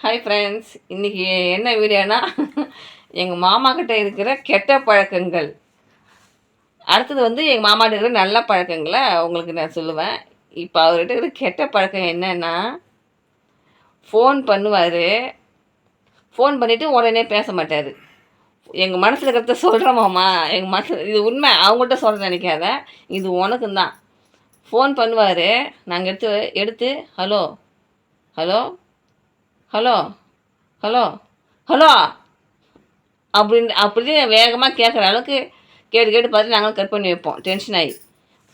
Hi friends இன்றைக்கி என்ன வீடியோனா எங்கள் மாமா இருக்கிற கெட்ட பழக்கங்கள். அடுத்தது வந்து எங்கள் மாமாட்ட இருக்கிற நல்ல பழக்கங்களை உங்களுக்கு நான் சொல்லுவேன். இப்போ அவர்கிட்ட இருக்கிற கெட்ட பழக்கம் என்னென்னா ஃபோன் பண்ணுவார். ஃபோன் பண்ணிவிட்டு உடனே பேச மாட்டார். எங்கள் மனசில் இருக்கிறத சொல்கிறேன் மாமா. எங்கள் மனசு இது உண்மை. அவங்கள்ட்ட சொல்கிறேன் நினைக்காத. இது உனக்கு தான் ஃபோன் பண்ணுவார். நாங்கள் எடுத்து எடுத்து hello hello hello hello hello. அப்படின்னு அப்படின்னு வேகமாக கேட்குற அளவுக்கு கேட்டு கேட்டு பார்த்து நாங்களும் கட் பண்ணி வைப்போம். டென்ஷன் ஆகி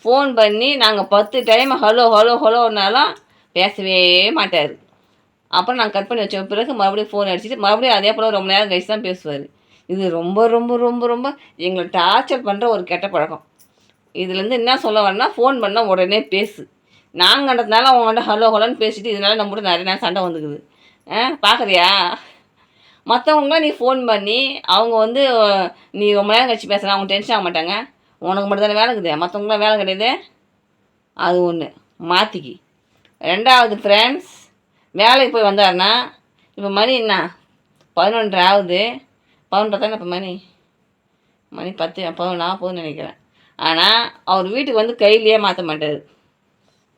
ஃபோன் பண்ணி நாங்கள் பத்து டைம் ஹலோ ஹலோ ஹலோன்னாலும் பேசவே மாட்டார். அப்புறம் நாங்கள் கட் பண்ணி வச்ச பிறகு மறுபடியும் ஃபோன் அடிச்சுட்டு மறுபடியும் அதே போல் ரொம்ப நேரம் கழிச்சு தான் பேசுவார். இது ரொம்ப ரொம்ப ரொம்ப ரொம்ப எங்களை டார்ச்சர் பண்ணுற ஒரு கெட்ட பழக்கம். இதுலேருந்து என்ன சொல்ல வரேன்னா ஃபோன் பண்ணால் உடனே பேசு. நாங்கன்றதுனால அவங்கள்ட்ட ஹலோ ஹலோன்னு பேசிட்டு இதனால நம்ம கூட நிறைய நேரம் சண்டை வந்துக்குது. பார்க்குறியா மற்றவங்களாம் நீ ஃபோன் பண்ணி அவங்க வந்து நீ ரொம்ப நேரம் கழிச்சு பேசுகிற அவங்க டென்ஷன் ஆக மாட்டாங்க. உனக்கு மட்டும் தானே வேலை இருக்குது. மற்றவங்களாம் வேலை கிடையாது. அது ஒன்று மாற்றிக்கி ரெண்டாவது ஃப்ரெண்ட்ஸ் வேலைக்கு போய் வந்தாருன்னா இப்போ மணி என்ன? பதினொன்றரை ஆகுது. பதினொன்றரை தானே இப்போ மணி? மணி பத்து பதினொன்று ஆகுதுன்னு நினைக்கிறேன். ஆனால் அவர் வீட்டுக்கு வந்து கையிலேயே மாற்ற மாட்டார்.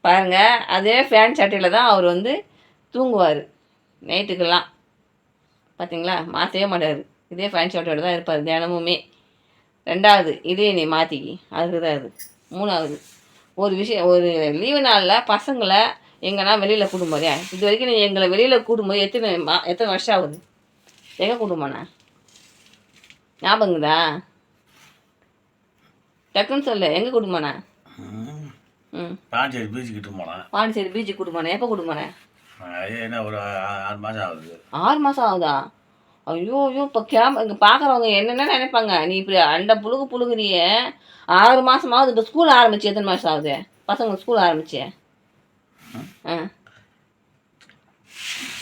பாருங்கள் அதே ஃபேன் சட்டையில் தான் அவர் வந்து தூங்குவார். நைட்டுக்கெல்லாம் பார்த்தீங்களா மாற்றவே மாட்டார். இதே ஃபேன் ஷர்ட்டோட தான் இருப்பார் தினமுமே. ரெண்டாவது இதே நீ மாற்றிக்கி அதுக்கு தான் அது. மூணாவது ஒரு விஷயம் ஒரு லீவு நாளில் பசங்களை எங்கன்னா வெளியில் கூடும் இது வரைக்கும் நீ எங்களை வெளியில் கூடும்போது எத்தனை மா எத்தனை வருஷம் ஆகுது? எங்கே கூடுமாண்ணா ஞாபகங்களா டக்குன்னு சொல்லு எங்கே கூடுமாண்ணா ம். பாண்டிச்சேரி பீச்சுக்கிட்டு போனேன். பாண்டிச்சேரி பீச்சுக்கு கூடுமாண்ணா எப்போ கூடுமாண்ணே அது என்ன ஒரு ஆறு மாதம் ஆகுது. ஆறு மாதம் ஆகுதா? ஐயோ ஐயோ இப்போ கேம் இங்கே பார்க்குறவங்க என்னென்ன நினைப்பாங்க? நீ இப்படி அண்ட புழுகு புழுகுறியே. ஆறு மாதம் ஆகுது இப்போ ஸ்கூல் ஆரம்பிச்சு எத்தனை மாதம் ஆகுது? பசங்க ஸ்கூல் ஆரம்பிச்சு. ஆ.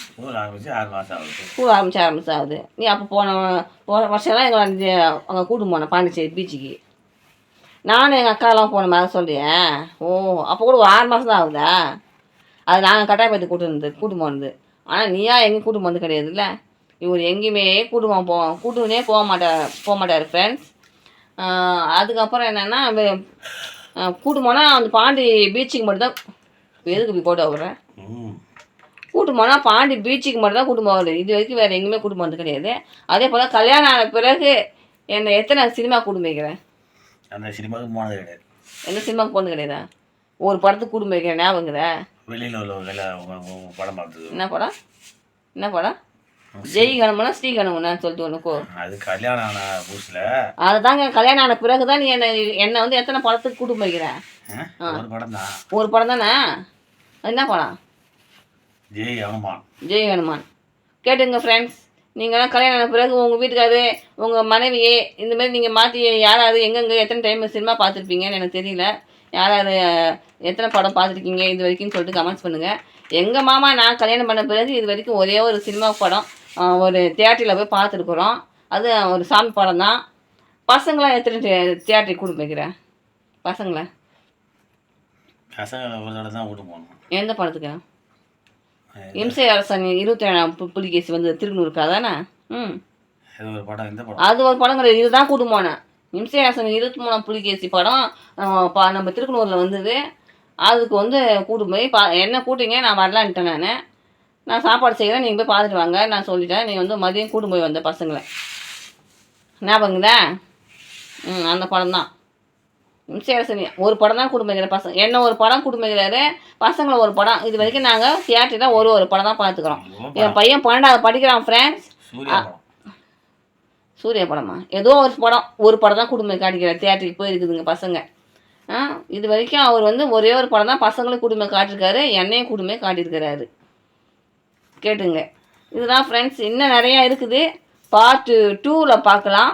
ஸ்கூல் ஆரம்பிச்சு ஆறு மாதம் ஆகுது. ஸ்கூல் ஆரம்பிச்சு ஆரம்பிச்சு ஆகுது. நீ அப்போ போன போன வருஷம்லாம் எங்களை அங்கே கூட்டு போனேன் பாண்டிச்சேரி பீச்சுக்கு நானும் எங்கள் அக்காலாம் போன மாதிரி சொல்றியா ஓ அப்போ கூட ஆறு மாதம் தான் ஆகுதா? அது நாங்கள் கட்டாயப்பத்தி கூட்டு வந்து கூட்டு போனது. ஆனால் நீயா எங்கேயும் கூட்டு போனது கிடையாதுல்ல. இவர் எங்கேயுமே கூட்டுவோம் போ கூட்டுனே போக மாட்டார் போக மாட்டார் ஃப்ரெண்ட்ஸ் அதுக்கப்புறம் என்னென்னா கூட்டு போனால் அந்த பாண்டி பீச்சுக்கு மட்டும்தான் எதுக்கு இப்படி போட்டு விட்றேன் கூட்டு போனால் பாண்டி பீச்சுக்கு மட்டும் தான் கூட்டு போவார். இது வரைக்கும் வேறு எங்கேயுமே கூட்டு போனது கிடையாது. அதே போல் கல்யாணம் ஆன பிறகு என்னை எத்தனை சினிமா கூட்டு வைக்கிறேன் அந்த சினிமாவுக்கு போனது கிடையாது. எந்த சினிமாவுக்கு போனது கிடையாதா? ஒரு படத்துக்கு கூட்டு வைக்கிறேன் ஞாபகங்குதா வெளியில் படம் பார்த்தது. என்ன படம்? என்ன படம்? ஜெய் கணமனா ஸ்ரீ கணமனான்னு சொல்லிட்டு ஒன்றுக்கோ அது கல்யாணம் ஆன புதுசில். அதை தாங்க கல்யாணம் ஆன பிறகு தான் நீ என்னை என்னை வந்து எத்தனை படத்துக்கு கூட்டு வைக்கிற ஒரு படம் தான். ஒரு படம் தானே? என்ன படம்? ஜெய் அனுமான் ஜெய் ஹனுமான் கேட்டுங்க ஃப்ரெண்ட்ஸ் நீங்களாம் கல்யாணம் ஆன பிறகு உங்கள் வீட்டுக்காரு உங்கள் மனைவியே இந்த மாதிரி நீங்கள் மாற்றி யாராவது எங்கெங்கே எத்தனை டைம் சினிமா பார்த்துருப்பீங்கன்னு எனக்கு தெரியல. யாராவது எத்தனை படம் பார்த்துருக்கீங்க இது வரைக்கும் சொல்லிட்டு கமெண்ட்ஸ் பண்ணுங்கள் எங்கள் மாமா நான் கல்யாணம் பண்ண பிறகு இது வரைக்கும் ஒரே ஒரு சினிமா படம் ஒரு தியேட்டரில் போய் பார்த்துருக்குறோம். அது ஒரு சாமி படம் தான். பசங்களாம் எத்தனை தியேட்டருக்கு கூட்டு வைக்கிறேன் பசங்களை? எந்த படத்துக்கு? இம்சை அரசன் இருபத்தி ஏழாம் புலிகேசி வந்து திருநூறுக்கா தானே? ம். அது ஒரு படம் கிடையாது இதுதான் குடும்பம் இம்சையாசன் இருபத்தி மூணாம் புலிகேசி படம் பா நம்ம திருக்குனூரில் வந்தது. அதுக்கு வந்து கூட்டு போய் பா என்ன கூட்டிங்க நான் வரலான்ட்டேன் நான். நான் சாப்பாடு செய்கிறேன் நீங்கள் போய் பார்த்துட்டு வாங்க நான் சொல்லிட்டேன். நீங்கள் வந்து மதியம் கூட்டு போய் வந்த பசங்களை. ஞாபகங்களா ம் அந்த படம் தான். இம்சையாசன் ஒரு படம் தான் கூட்டு போய்க்கிற பசங்க. என்ன ஒரு படம் கூட்டு போய்க்கிறாரு? பசங்களை ஒரு படம். இது வரைக்கும் நாங்கள் தியேட்டரில் ஒரு ஒரு படம் தான் பார்த்துக்குறோம். என் பையன் பன்னெண்டாவது படிக்கிறான் ஃப்ரெண்ட்ஸ் சூரிய படமா? ஏதோ ஒரு படம். ஒரு படம் தான் குடும்பம் காட்டிக்கிறார். தியேட்டருக்கு போயிருக்குதுங்க பசங்க. ஆ இது வரைக்கும் அவர் வந்து ஒரே ஒரு படம் தான் பசங்களுக்கு குடும்பம் காட்டியிருக்காரு என்னையும் குடும்பம் காட்டியிருக்கிறாரு. கேட்டுங்க. இதுதான் ஃப்ரெண்ட்ஸ் இன்னும் நிறையா இருக்குது. பார்ட்டு டூவில் பார்க்கலாம்.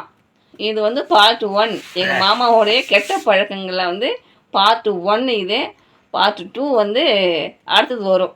இது வந்து பார்ட் ஒன் எங்கள் மாமாவோடைய கெட்ட பழக்கங்களில் வந்து பார்ட்டு ஒன்று இது. பார்ட் டூ வந்து அடுத்தது வரும்.